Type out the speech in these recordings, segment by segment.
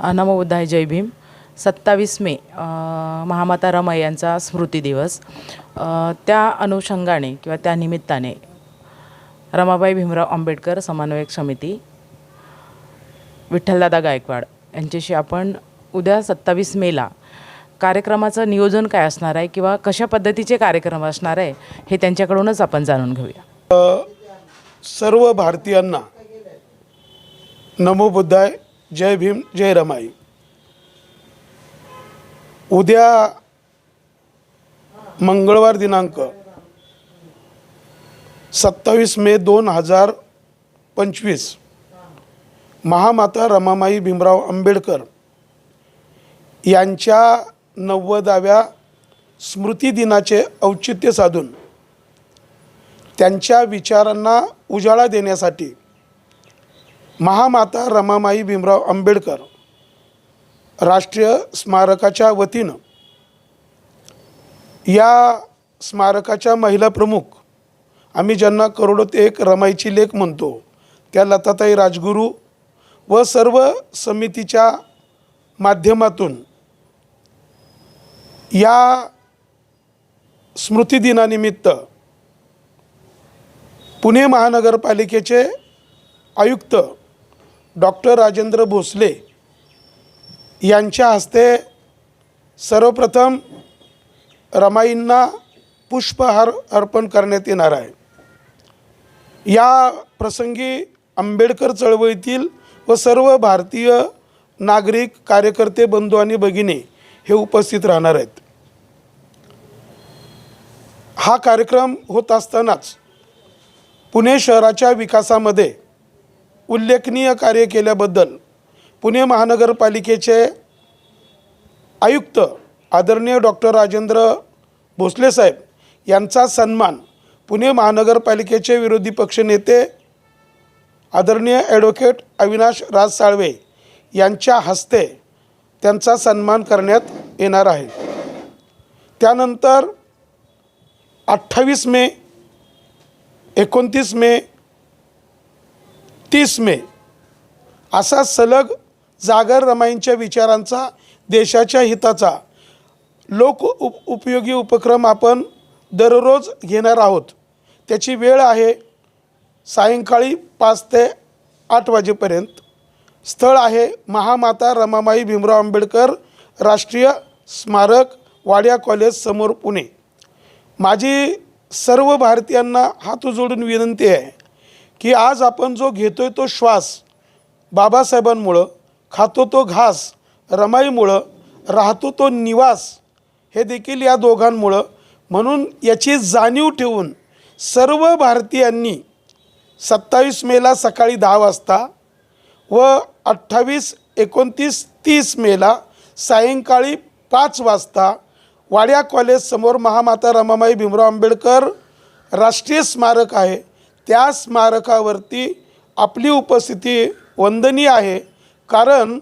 नमोबुद्धाय जय भीम. सत्तावीस मे महामाता रमाई यांचा स्मृती दिवस. त्या अनुषंगाने किंवा त्या निमित्ताने रमाबाई भीमराव आंबेडकर समन्वयक समिती विठ्ठलदादा गायकवाड यांच्याशी आपण उद्या सत्तावीस मेला कार्यक्रमाचं नियोजन काय असणार आहे किंवा कशा पद्धतीचे कार्यक्रम असणार आहे हे त्यांच्याकडूनच आपण जाणून घेऊया. सर्व भारतीयांना नमोबुद्धाय जय भीम जय रमाई. उद्या मंगळवार दिनांक सत्तावीस मे दोन हजार पंचवीस. महामाता रमामाई भीमराव आंबेडकर यांच्या नव्वदाव्या स्मृतिदिनाचे औचित्य साधून त्यांच्या विचारांना उजाळा देण्यासाठी महामाता रमामाई भीमराव आंबेडकर राष्ट्रीय स्मारकाच्या वतीनं या स्मारकाच्या महिला प्रमुख आम्ही ज्यांना करोडो एक रमाईची लेख म्हणतो त्या लताताई राजगुरू व सर्व समितीच्या माध्यमातून या स्मृतिदिनानिमित्त पुणे महानगरपालिकेचे आयुक्त डॉक्टर राजेंद्र भोसले यांच्या हस्ते सर्वप्रथम रमाईंना पुष्पहार अर्पण करण्यात येणार आहे. या प्रसंगी आंबेडकर चळवळीतील व सर्व भारतीय नागरिक कार्यकर्ते बंधू आणि भगिनी हे उपस्थित राहणार आहेत. हा कार्यक्रम होत असतानाच पुणे शहराच्या विकासामध्ये उल्लेखनीय कार्य केल्याबद्दल पुणे महानगरपालिकेचे आयुक्त आदरणीय डॉक्टर राजेंद्र भोसले साहेब यांचा सन्मान पुणे महानगरपालिकेचे विरोधी पक्षनेते आदरणीय ॲडव्होकेट अविनाश राज साळवे यांच्या हस्ते त्यांचा सन्मान करण्यात येणार आहे. त्यानंतर अठ्ठावीस मे एकोणतीस मे तीस मे. असा सलग जागर रमाईंच्या विचारांचा देशाच्या हिताचा लोक उप उपयोगी उपक्रम आपण दररोज घेणार आहोत. त्याची वेळ आहे सायंकाळी पाच ते आठ वाजेपर्यंत. स्थळ आहे महामाता रमामाई भीमराव आंबेडकर राष्ट्रीय स्मारक वाड्या कॉलेज समोर पुणे. माझी सर्व भारतीयांना हात जोडून विनंती आहे. की आज आपण जो घेतोय तो श्वास बाबासाहेबांमुळं खातो तो घास रमाईमुळं राहतो तो निवास हे देखील या दोघांमुळं. म्हणून याची जाणीव ठेवून सर्व भारतीयांनी सत्तावीस मेला सकाळी दहा वाजता व अठ्ठावीस एकोणतीस तीस मेला सायंकाळी पाच वाजता वाड्या कॉलेजसमोर महामाता रमामाई भीमराव आंबेडकर राष्ट्रीय स्मारक आहे. त्या स्मारकावरती आपली उपस्थिती वंदनीय आहे. कारण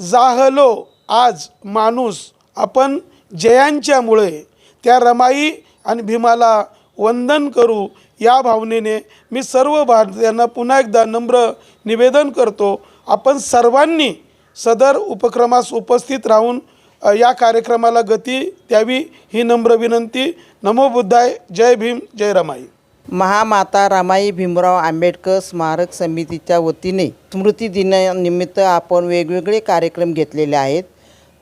जाहलो आज माणूस आपण जयांच्यामुळे त्या रमाई आणि भीमाला वंदन करू या भावनेने मी सर्व भारतीयांना पुन्हा एकदा नम्र निवेदन करतो. आपण सर्वांनी सदर उपक्रमास उपस्थित राहून या कार्यक्रमाला गती द्यावी ही नम्र विनंती. नमो बुद्धाय. जय भीम. जय रमाई. महामाता रामाई भीमराव आंबेडकर स्मारक समितीच्या वतीने स्मृती दिनानिमित्त आपण वेगवेगळे कार्यक्रम घेतलेले आहेत.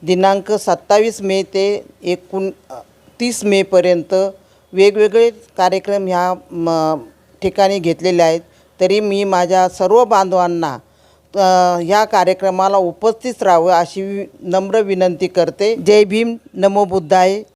दिनांक सत्तावीस मे ते एकूण तीस मेपर्यंत वेगवेगळे कार्यक्रम ह्या म ठिकाणी घेतलेले आहेत. तरी मी माझ्या सर्व बांधवांना ह्या कार्यक्रमाला उपस्थित राहावं अशी नम्र विनंती करते. जय भीम नमो बुद्धाय.